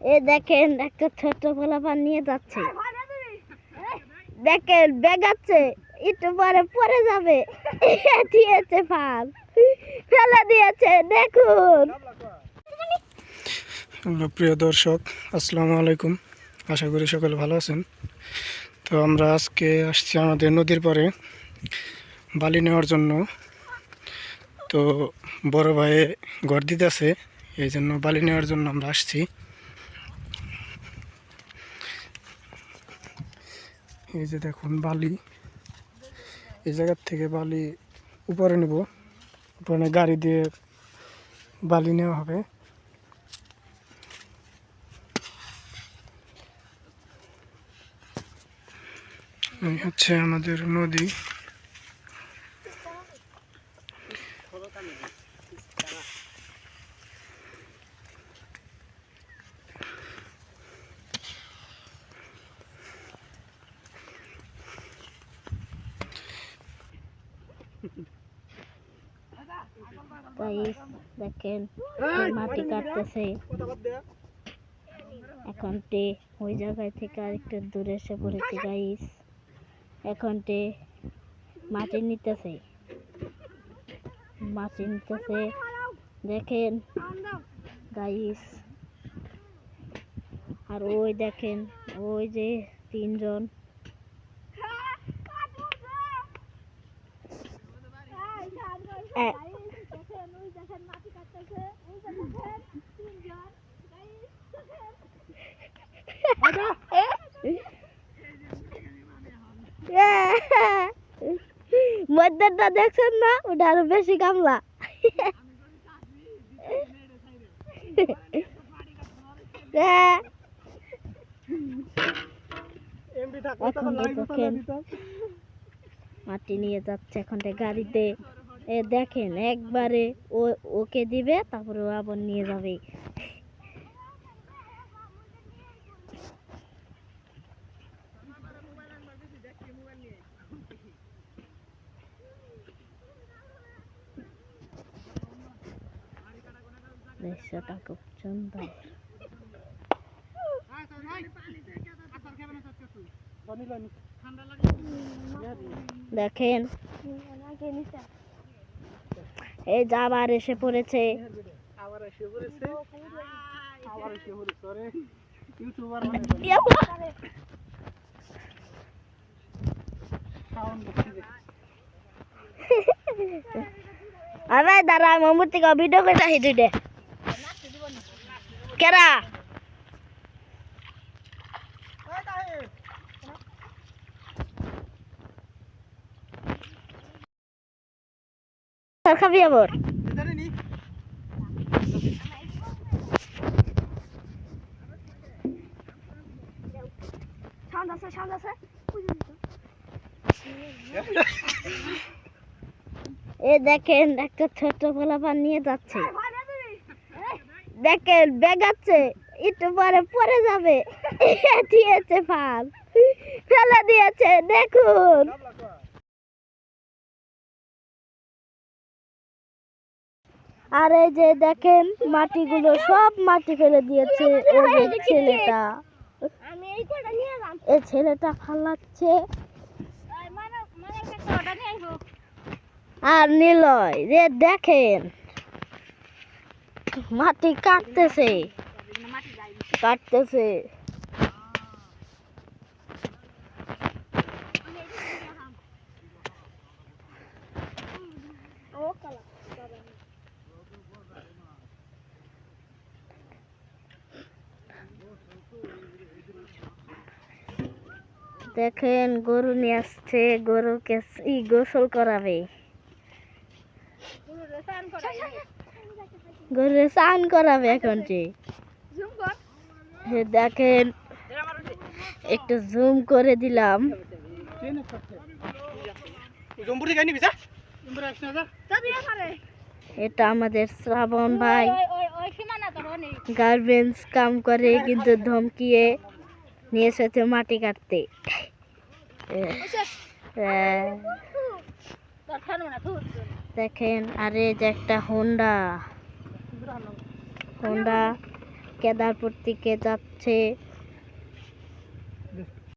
এ দেখেন, একটা ছোট পোলাপান নিয়ে যাচ্ছে। দেখেন, বেগাচ্ছে, একটু পরে পরে যাবে। দিয়েছে ফাল ফেলে দিয়েছে, দেখুন। প্রিয় দর্শক, আসসালামু আলাইকুম। আশা করি সকলে ভালো আছেন। তো আমরা আজকে আসছি আমাদের নদীর পরে বালি নেওয়ার জন্য। তো বড় ভাই ঘর দিতেছে, এই জন্য বালি নেওয়ার জন্য আমরা আসছি। এই যে দেখুন, বালি। এই জায়গার থেকে বালি উপরে নেব। উপরে গাড়ি দিয়ে বালি নেওয়া হবে। হচ্ছে আমাদের নদী। দেখেন মাটি কাটতেছে। এখন টে ওই জায়গায় থেকে আরেকটু দূরে এসে পড়েছে গাইস এখন টে মাটি নিতেছে। মাটি নিতেছে। দেখেন গাইস আর ওই দেখেন ওই যে তিনজন এ- মধ্যটা দেখছেন না? ওটা আরও বেশি দেখেন মাটি নিয়ে যাচ্ছে এখন গাড়িতে। এ দেখেন একবারে ও ওকে দিবে তারপরে ও আবার নিয়ে যাবে। দৃশ্যটা খুব দেখেন। এই এসে পড়েছে। আবার এসে পড়েছে? আবার এসে পড়েছে আরে ইউটিউবার সাউন্ড আরে দাঁড়া মামুর থেকে ভিডিও করে আসি দুইটা কেরা? আর খাবি আবার। এ দেখেন একটা ছোট পোলাপান নিয়ে যাচ্ছে। দেখেন বেগাচ্ছে একটু পরে পরে যাবে। দিয়েছে ফাল ফেলে দিয়েছে দেখুন। আর এই যে দেখেন মাটিগুলো সব মাটি ফেলে দিয়েছে ওই ছেলেটা। এই ছেলেটা ফালাচ্ছে। আর নিলয় রে দেখেন মাটি কাটতেছে। কাটতেছে। দেখেন গরু নিয়ে আসছে গরুকে ই গোসল করাবে। গরু স্নান করাবে এখন যে। দেখেন একটু জুম করে দিলাম। এটা আমাদের শ্রাবণ ভাই। গার্মেন্টস কাম করে কিন্তু ধমকিয়ে নিয়ে এসেছে মাটি কাটতে। দেখেন আরে যে একটা হোন্ডা হোন্ডা কেদারপুর থেকে যাচ্ছে।